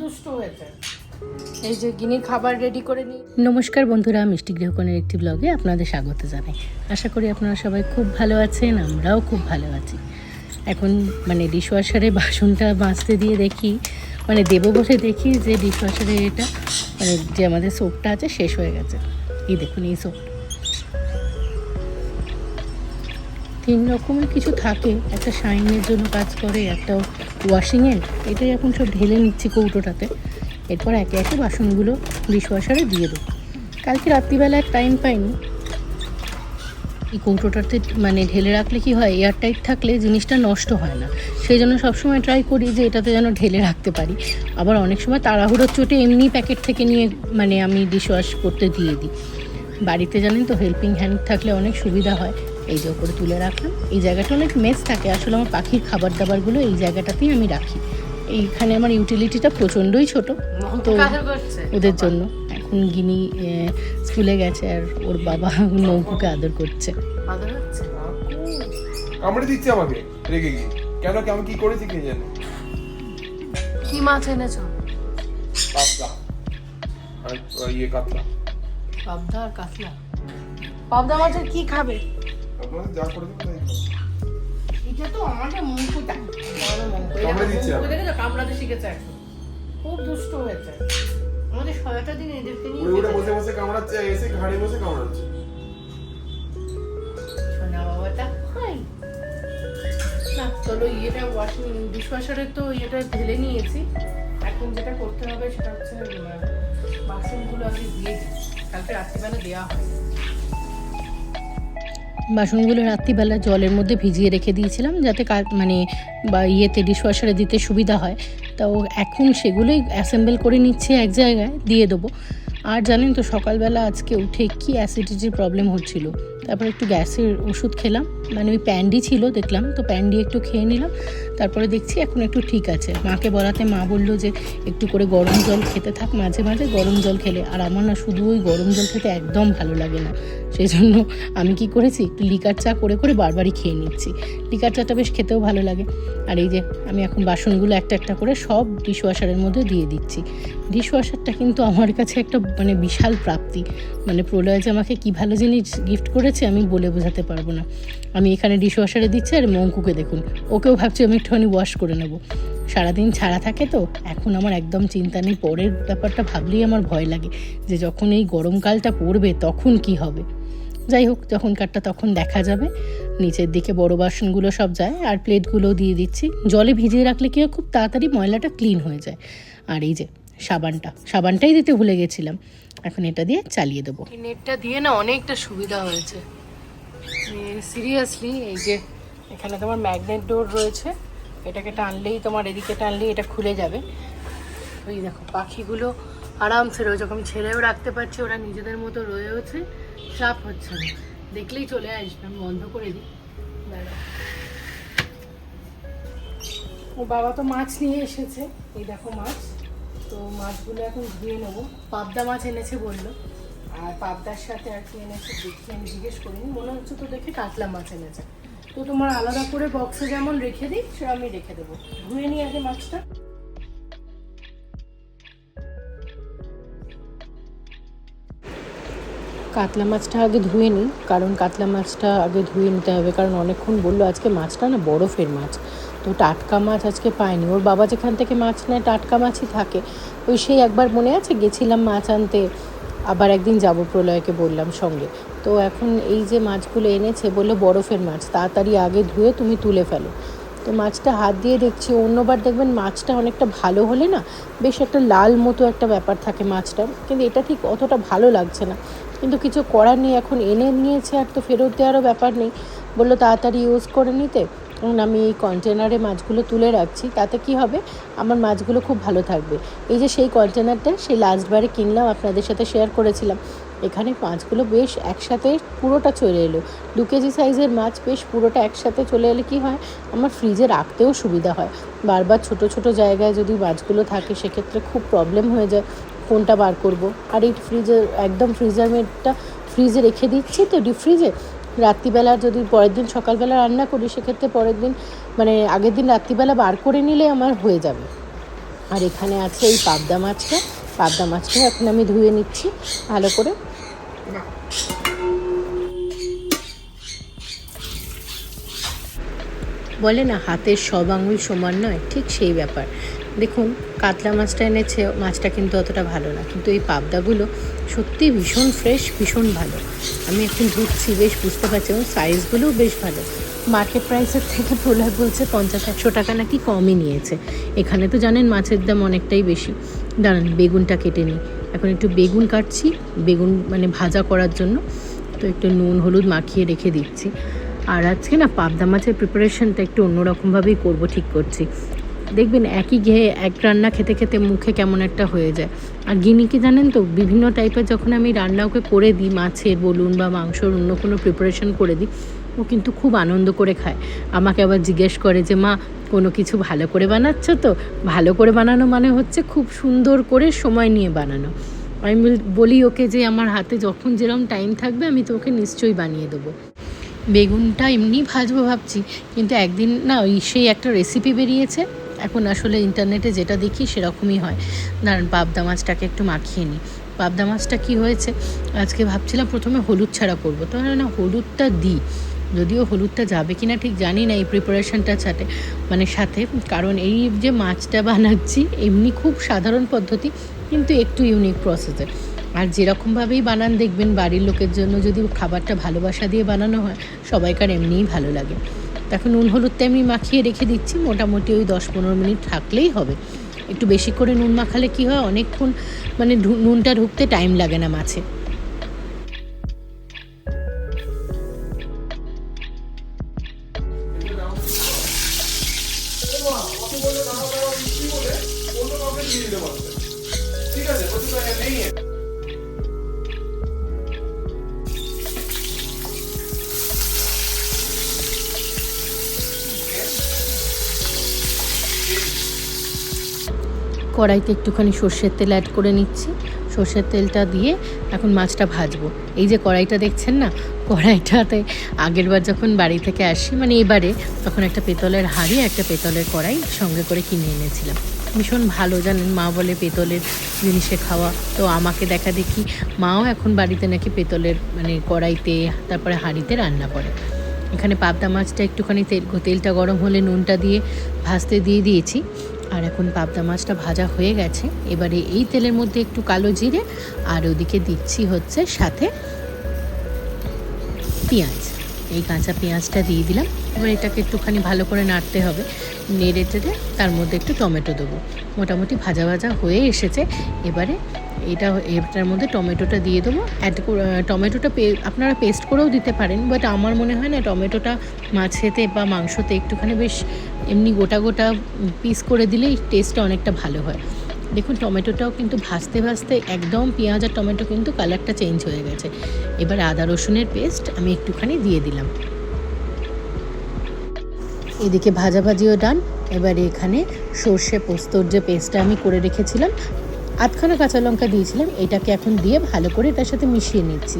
দুষ্ট হয়েছে এই যে গিনির খাবার রেডি করে নিই নমস্কার বন্ধুরা মিষ্টি গৃহকোণের একটি ব্লগে আপনাদের স্বাগত জানাই। আশা করি আপনারা সবাই খুব ভালো আছেন আমরাও খুব ভালো আছি। এখন মানে ডিশওয়াশারে বাসনটা মাজতে দিয়ে দেখি মানে দেবো বলে দেখি যে ডিশওয়াশারে এটা মানে যে আমাদের সোপটা আছে শেষ হয়ে গেছে। এই দেখুন এই সোপ তিন রকমের কিছু থাকে। একটা শাইনের জন্য কাজ করে, একটা ওয়াশিংয়ের। এটাই এখন সব ঢেলে নিচ্ছি কৌটোটাতে। এরপর একে একে বাসনগুলো ডিশওয়াশারে দিয়ে দেবো। কালকে রাত্রিবেলায় টাইম পাইনি। এই কৌটোটাতে মানে ঢেলে রাখলে কি হয় এয়ার টাইট থাকলে জিনিসটা নষ্ট হয় না। সেই জন্য সবসময় ট্রাই করি যে এটাতে যেন ঢেলে রাখতে পারি। আবার অনেক সময় তাড়াহুড়োর চোটে এমনি প্যাকেট থেকে নিয়ে মানে আমি ডিশওয়াশ করতে দিয়ে দিই। বাড়িতে জানেন তো হেল্পিং হ্যান্ড থাকলে অনেক সুবিধা হয়। এই যে ওপরে তুলে রাখলাম। এই জায়গাটা অনেক মেস থাকে। আসলে আমার পাখির খাবার দাবারগুলো এই জায়গাটাতেই আমি রাখি। এইখানে আমার ইউটিলিটিটা প্রচণ্ডই ছোট। তো ওদের জন্য। এখন গিনি স্কুলে গেছে আর ওর বাবা নৌকুকে আদর করছে। আদর কামড়ে দিচ্ছে আমাকে রেগে গিয়ে। কেন কি আমি কি করেছি কে জানে? কি মাছ এনেছো? কাতলা আর ইয়ে কাতলা। পাবদা আর কাতলা। পাবদা মাছের কি খাবে? আপনারা যা করে দেবেন তাই এটা তো আমাদের মুখটা। আমাদের কামড়ে দিচ্ছে দেখে কামড়াতে শিখেছে এখন। খুব দুষ্ট হয়েছে। আমাদের ছয়টা দিন এদেরকে নিয়ে উড়ে বসে বসে কামড়াচ্ছে এসে ঘাড়ে বসে কামড়াচ্ছে। সোনা বাবাটা হাই না চলো ইয়েটা ওয়াশিং ডিশওয়াশারে তো ইয়েটা ঢেলে নিয়েছি। এখন যেটা করতে হবে সেটা হচ্ছে বাসনগুলো আগে দিয়ে দিই। কালকে রাত্রিবেলা দেওয়া হয়। বাসনগুলো রাত্রিবেলা জলের মধ্যে ভিজিয়ে রেখে দিয়েছিলাম যাতে মানে বা ইয়েতে ডিশওয়াশারে দিতে সুবিধা হয়। তো এখন সেগুলোই অ্যাসেম্বল করে নিচ্ছে এক জায়গায়, দিয়ে দেবো। আর জানেন তো সকালবেলা আজকে উঠে কি অ্যাসিডিটির প্রবলেম হচ্ছিল? তারপর একটু গ্যাসের ওষুধ খেলাম। মানে ওই প্যান্ডি ছিল, দেখলাম। তো প্যান্ডি একটু খেয়ে নিলাম। তারপরে দেখছি এখন একটু ঠিক আছে। মাকে বলাতে মা বলল যে, একটু করে গরম জল খেতে থাক মাঝে মাঝে, গরম জল খেলে। আর আমার না শুধু ওই গরম জল খেতে একদম ভালো লাগে না। সেই জন্য আমি কি করেছি, একটু লিকার চা করে করে বারবারই খেয়ে নিচ্ছি। লিকার চাটা বেশ খেতেও ভালো লাগে। আর এই যে, আমি এখন বাসনগুলো একটা একটা করে সব ডিশওয়াশারের মধ্যে দিয়ে দিচ্ছি। ডিশওয়াশারটা কিন্তু আমার কাছে একটা মানে বিশাল প্রাপ্তি। মানে প্রলয় যে আমাকে কী ভালো জিনিস গিফট করেছে আমি বলে বোঝাতে পারব না। আমি এখানে ডিশ ওয়াশারে দিচ্ছি আর মঙ্কুকে দেখুন। ওকেও ভাবছি আমি একটুখানি ওয়াশ করে নেব। সারাদিন ছাড়া থাকে তো, এখন আমার একদম চিন্তা নেই, পরের ব্যাপারটা ভাবলেই আমার ভয় লাগে যে যখন এই গরমকালটা পড়বে তখন কি হবে। যাই হোক, যখন কাঠটা তখন দেখা যাবে। নিচের দিকে বড় বাসনগুলো সব যায় আর প্লেটগুলো দিয়ে দিচ্ছি। জলে ভিজিয়ে রাখলে কি খুব তাড়াতাড়ি ময়লাটা ক্লিন হয়ে যায়। আর এই যে, সাবানটা, সাবানটাই দিতে ভুলে গেছিলাম। এখন এটা দিয়ে চালিয়ে দেবো। নেটটা দিয়ে না অনেকটা সুবিধা হয়েছে। সিরিয়াসলি এই যে এখানে তোমার ম্যাগনেট ডোর রয়েছে, এটাকে টানলেই তোমার এদিকে টানলেই এটা খুলে যাবে। ওই দেখো, পাখিগুলো আরামসে রয়েছে। আমি ছেড়েও রাখতে পারছি, ওরা নিজেদের মতো রয়েছে চাপ হচ্ছে না। দেখলেই চলে আসবে, আমি বন্ধ করে দিই। ও বাবা তো মাছ নিয়ে এসেছে। এই দেখো মাছ। তো মাছগুলো এখন ধুয়ে নেব। পাবদা মাছ এনেছে বলল। আর পাবদার সাথে আর কি এনেছে দেখি, আমি জিজ্ঞেস করিনি। মনে হচ্ছে তো দেখে কাতলা মাছ এনেছে। তো তোমার আলাদা করে বক্সে যেমন রেখে দিই সে আমি রেখে দেবো। ধুয়ে নিই আগে মাছটা। কাতলা মাছটা আগে ধুয়ে নিই, কারণ কাতলা মাছটা আগে ধুয়ে নিতে হবে, কারণ অনেকক্ষণ বলল আজকে মাছটা না বরফের মাছ। তো টাটকা মাছ আজকে পাইনি, ওর বাবা যেখান থেকে মাছ নেয় টাটকা মাছই থাকে। ওই সেই একবার মনে আছে, গেছিলাম মাছ আনতে, আবার একদিন যাব প্রলয়কে বললাম সঙ্গে। তো এখন এই যে মাছগুলো এনেছে, বলল বরফের মাছ, তাড়াতাড়ি আগে ধুয়ে তুমি তুলে ফেলো। তো মাছটা হাত দিয়ে দেখছি, অন্যবার দেখবেন মাছটা অনেকটা ভালো হলে না বেশ একটা লাল মতো একটা ব্যাপার থাকে মাছটা, কিন্তু এটা ঠিক অতটা ভালো লাগছে না। কিন্তু কিছু করার নেই, এখন এনে নিয়েছে, আর তো ফেরত দেওয়ারও ব্যাপার নেই। বলল, তাড়াতাড়ি ইউজ করে নিতে। এবং আমি এই কন্টেনারে মাছগুলো তুলে রাখছি, তাতে কি হবে? আমার মাছগুলো খুব ভালো থাকবে। এই যে সেই কন্টেনারটা সেই লাস্টবারে কিনলাম, আপনাদের সাথে শেয়ার করেছিলাম। এখানে মাছগুলো বেশ একসাথে পুরোটা চলে এলো। দু কেজি সাইজের মাছ বেশ পুরোটা একসাথে চলে এলে কি হয়? আমার ফ্রিজে রাখতেও সুবিধা হয়। বারবার ছোট ছোট জায়গায় যদি মাছগুলো থাকে, সেক্ষেত্রে খুব প্রবলেম হয়ে যায়। কোনটা বার করব। আর এই ফ্রিজে একদম ফ্রিজার মেডটা ফ্রিজে রেখে দিচ্ছি। তো ডিপ ফ্রিজে রাত্রিবেলা যদি পরের দিন সকালবেলা রান্না করি, সেক্ষেত্রে পরের দিন মানে আগের দিন রাত্রিবেলা বার করে নিলে আমার হয়ে যাবে। আর এখানে আছে এই পাবদা মাছটা। পাবদা মাছটা এখন আমি ধুয়ে নিচ্ছি ভালো করে। বলে না, হাতের সব আঙুল সমান নয়, ঠিক সেই ব্যাপার। দেখুন, কাতলা মাছটা এনেছে, মাছটা কিন্তু অতটা ভালো না। কিন্তু এই পাবদাগুলো সত্যি ভীষণ ফ্রেশ ভীষণ ভালো। আমি এখন ধুচ্ছি, বেশ বুঝতে পারছি, এবং সাইজগুলোও বেশ ভালো। মার্কেট প্রাইসের থেকে প্রলয় বলছে পঞ্চাশ, একশো টাকা নাকি কমই নিয়েছে। এখানে তো জানেন মাছের দাম অনেকটাই বেশি। দাঁড়ান, বেগুনটা কেটে নিই। এখন একটু বেগুন কাটছি, বেগুন মানে ভাজা করার জন্য। তো একটু নুন, হলুদ মাখিয়ে রেখে দিচ্ছি। আর আজকে না পাবদা মাছের প্রিপারেশনটা একটু অন্যরকমভাবেই করব, ঠিক করছি। দেখবেন একই ঘেয়ে এক রান্না খেতে খেতে মুখে কেমন একটা হয়ে যায়। আর গিনিকে জানেন তো, বিভিন্ন টাইপের যখন আমি রান্না ওকে করে দিই, মাছের বলুন বা মাংসর অন্য কোনো প্রিপারেশন করে দিই, ও কিন্তু খুব আনন্দ করে খায়। আমাকে আবার জিজ্ঞেস করে যে, মা, কোনো কিছু ভালো করে বানাচ্ছ তো? ভালো করে বানানো মানে হচ্ছে খুব সুন্দর করে সময় নিয়ে বানানো। আমি বল- ওকে যে, আমার হাতে যখন যেরকম টাইম থাকবে, আমি তোকে নিশ্চয়ই বানিয়ে দেবো। বেগুনটা এমনি ভাজবো ভাবছি, কিন্তু একদিন না, ওই সেই একটা রেসিপি বেরিয়েছে। এখন আসলে ইন্টারনেটে যেটা দেখি সেরকমই হয়। দাঁড়ান, পাবদা মাছটাকে একটু মাখিয়ে নিই। পাবদা মাছটা কি হয়েছে? আজকে ভাবছিলাম প্রথমে হলুদ ছাড়া করব। তো না হলুদটা দিই। যদিও হলুদটা যাবে কি না ঠিক জানি না এই প্রিপারেশনটা ছাটে। মানে সাথে, কারণ এই যে মাছটা বানাচ্ছি, এমনি খুব সাধারণ পদ্ধতি, কিন্তু একটু ইউনিক প্রসেসের আর যেরকমভাবেই বানান, দেখবেন বাড়ির লোকের জন্য যদি খাবারটা ভালোবাসা দিয়ে বানানো হয়, সবাইকার এমনিই ভালো লাগে। তখন নুন হলুদটা আমি মাখিয়ে রেখে দিচ্ছি। মোটামুটি ওই দশ পনেরো মিনিট থাকলেই হবে। একটু বেশি করে নুন মাখালে কি হয়, অনেকক্ষণ মানে নুনটা ঢুকতে টাইম লাগে না মাছে। ঠিক আছে কড়াইতে একটুখানি সর্ষের তেল অ্যাড করে নিচ্ছি। সর্ষের তেলটা দিয়ে এখন মাছটা ভাজবো। এই যে কড়াইটা দেখছেন না? কড়াইটাতে আগেরবার যখন বাড়ি থেকে আসি মানে এবারে তখন একটা পেতলের হাঁড়ি একটা পেতলের কড়াই সঙ্গে করে কিনে এনেছিলাম। ভীষণ ভালো, জানেন? মা বলে পেতলের জিনিসে খাওয়া। তো আমাকে দেখা দেখি মাও এখন বাড়িতে নাকি পেতলের মানে কড়াইতে, তারপরে হাঁড়িতে রান্না করে। এখানে পাবদা মাছটা একটুখানি তেল, তেলটা গরম হলে নুনটা দিয়ে ভাজতে দিয়ে দিয়েছি। আর এখন পাবদা মাছটা ভাজা হয়ে গেছে। এবারে এই তেলের মধ্যে একটু কালো জিরে আর ওদিকে দিচ্ছি হচ্ছে সাথে পেঁয়াজ। এই কাঁচা পেঁয়াজটা দিয়ে দিলাম। এবার এটাকে একটুখানি ভালো করে নাড়তে হবে। নেড়ে টেড়ে তার মধ্যে একটু টমেটো দেবো। মোটামুটি ভাজা ভাজা হয়ে এসেছে। এবারে এটা এটার মধ্যে টমেটোটা দিয়ে দেবো। অ্যাড টমেটোটা আপনারা পেস্ট করেও দিতে পারেন বাট আমার মনে হয় না টমেটোটা মাছেতে বা মাংসতে একটুখানি বেশ এমনি গোটা গোটা পিস করে দিলেই টেস্টটা অনেকটা ভালো হয়। দেখুন, টমেটোটাও কিন্তু ভাজতে ভাজতে একদম পেঁয়াজ আর টমেটো কিন্তু কালারটা চেঞ্জ হয়ে গেছে। এবার আদা রসুনের পেস্ট আমি একটুখানি দিয়ে দিলাম। এদিকে ভাজাভাজিও ডান এবার এখানে সর্ষে পোস্তর যে পেস্টটা আমি করে রেখেছিলাম আধখানা কাঁচা লঙ্কা দিয়েছিলাম, এটাকে এখন দিয়ে ভালো করে এটার সাথে মিশিয়ে নিচ্ছি।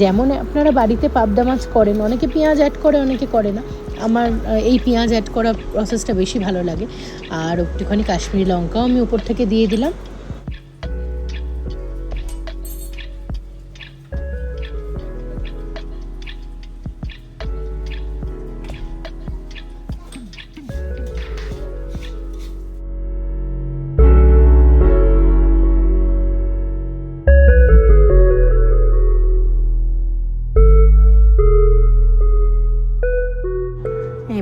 যেমন আপনারা বাড়িতে পাবদা মাছ করেন, অনেকে পেঁয়াজ অ্যাড করে, অনেকে করে না। আমার এই পেঁয়াজ অ্যাড করা প্রসেসটা বেশি ভালো লাগে। আর একটুখানি কাশ্মীরি লঙ্কাও আমি উপর থেকে দিয়ে দিলাম।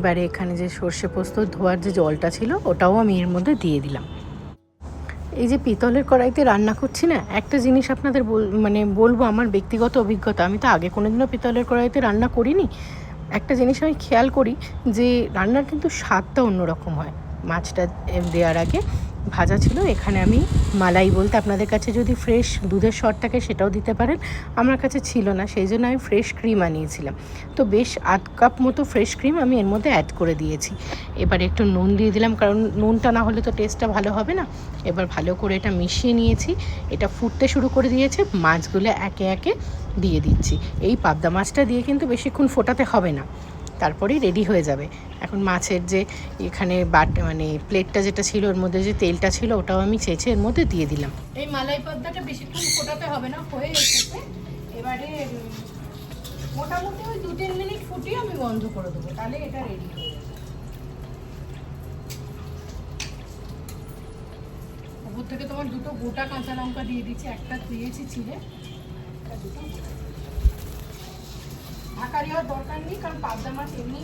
এবারে এখানে যে সর্ষে পোস্ত ধোয়ার যে জলটা ছিল, ওটাও আমি এর মধ্যে দিয়ে দিলাম। এই যে পিতলের কড়াইতে রান্না করছি না, একটা জিনিস আপনাদের বল মানে বলব আমার ব্যক্তিগত অভিজ্ঞতা। আমি তো আগে কোনোদিনও পিতলের কড়াইতে রান্না করিনি। একটা জিনিস আমি খেয়াল করি যে রান্নার কিন্তু স্বাদটা অন্যরকম হয়। মাছটা দেওয়ার আগে ভাজা ছিল, এখানে আমি মালাই বলতে আপনাদের কাছে যদি ফ্রেশ দুধের সর থাকে সেটাও দিতে পারেন। আমার কাছে ছিল না, সেই জন্য আমি ফ্রেশ ক্রিম আনিয়েছিলাম। তো বেশ আধ কাপ মতো ফ্রেশ ক্রিম আমি এর মধ্যে অ্যাড করে দিয়েছি। এবার একটু নুন দিয়ে দিলাম, কারণ নুনটা না হলে তো টেস্টটা ভালো হবে না। এবার ভালো করে এটা মিশিয়ে নিয়েছি। এটা ফুটতে শুরু করে দিয়েছে, মাছগুলো একে একে দিয়ে দিচ্ছি। এই পাবদা মাছটা দিয়ে কিন্তু বেশিক্ষণ ফোটাতে হবে না। তারপরেই রেডি হয়ে যাবে। এখন মাছের যে এখানে বাট মানে প্লেটটা যেটা ছিল, ওর মধ্যে যে তেলটা ছিল, ওটাও আমি চেঁচে এর মধ্যে দিয়ে দিলাম। এই মালাই পদ্মাটা বেশিক্ষণ ফোটাতে হবে না, হয়ে এসেছে। এবারে মোটামুটি ওই দু তিন মিনিট ফুটিয়ে আমি বন্ধ করে দেবো, তাহলে এটা রেডি হয়ে যাবে। উপর থেকে তোমার দুটো গোটা কাঁচা লঙ্কা দিয়ে দিচ্ছি, একটা দিয়েছি চিড়ে, একটা দুটো গোটা। ঢাকা দেওয়ার দরকার নেই কারণ পাবদা মাছ এমনি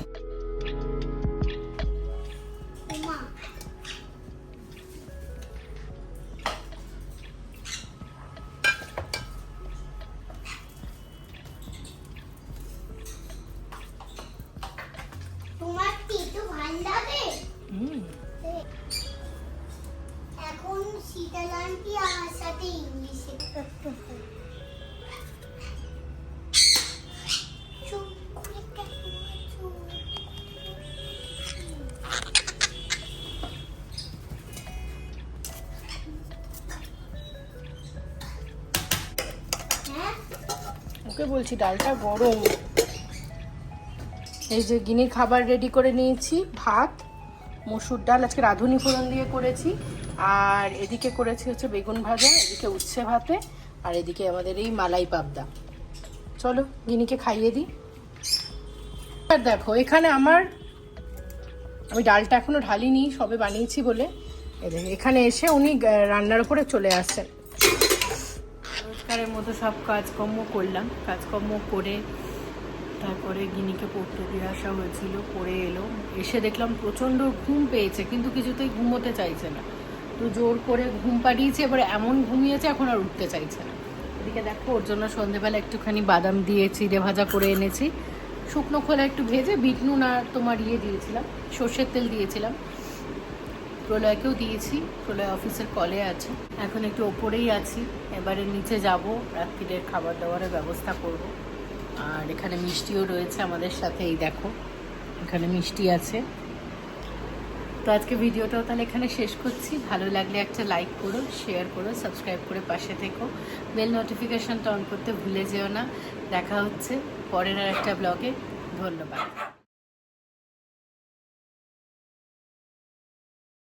বলছি, ডালটা গরম। এই যে গিনির খাবার রেডি করে নিয়েছি, ভাত, মসুর ডাল, আজকে রাঁধুনি ফোড়ন দিয়ে করেছি। আর এদিকে করেছি হচ্ছে বেগুন ভাজা, এদিকে উচ্ছে ভাতে, আর এদিকে আমাদের এই মালাই পাবদা। চলো, গিনিকে খাইয়ে দিই। আর দেখো, এখানে আমার আমি ডালটা এখনও ঢালিনি, সবে বানিয়েছি বলে। এখানে এসে উনি রান্নার উপরে চলে আসছেন। রোজগারের মতো সব কাজকর্ম করলাম। কাজকর্ম করে তারপরে গিনিকে পড়তে দিয়ে আসা হয়েছিল, পড়ে এলো। এসে দেখলাম প্রচণ্ড ঘুম পেয়েছে, কিন্তু কিছুতেই ঘুমোতে চাইছে না। তো জোর করে ঘুম পাড়িয়েছে, এবারে এমন ঘুমিয়েছে এখন আর উঠতে চাইছে না। এদিকে দেখো, ওর জন্য সন্ধেবেলা একটুখানি বাদাম দিয়ে চিড়ে ভাজা করে এনেছি। শুকনো খোলা একটু ভেজে, বিট নুন আর তোমার ইয়ে দিয়েছিলাম, সর্ষের তেল দিয়েছিলাম। প্রলয়কেও দিয়েছি, প্রলয় অফিসের কলে আছে। এখন একটু ওপরেই আছি, এবারে নিচে যাব, রাত্রিরের খাবার দাবারের ব্যবস্থা করব। আর এখানে মিষ্টিও রয়েছে আমাদের সাথে, এই দেখো, এখানে মিষ্টি আছে। তো আজকে ভিডিওটাও তাহলে এখানে শেষ করছি। ভালো লাগলে একটা লাইক করো শেয়ার করো সাবস্ক্রাইব করে পাশে থেকো। বেল নোটিফিকেশনটা অন করতে ভুলে যেও না। দেখা হচ্ছে পরের আর একটা ব্লগে ধন্যবাদ।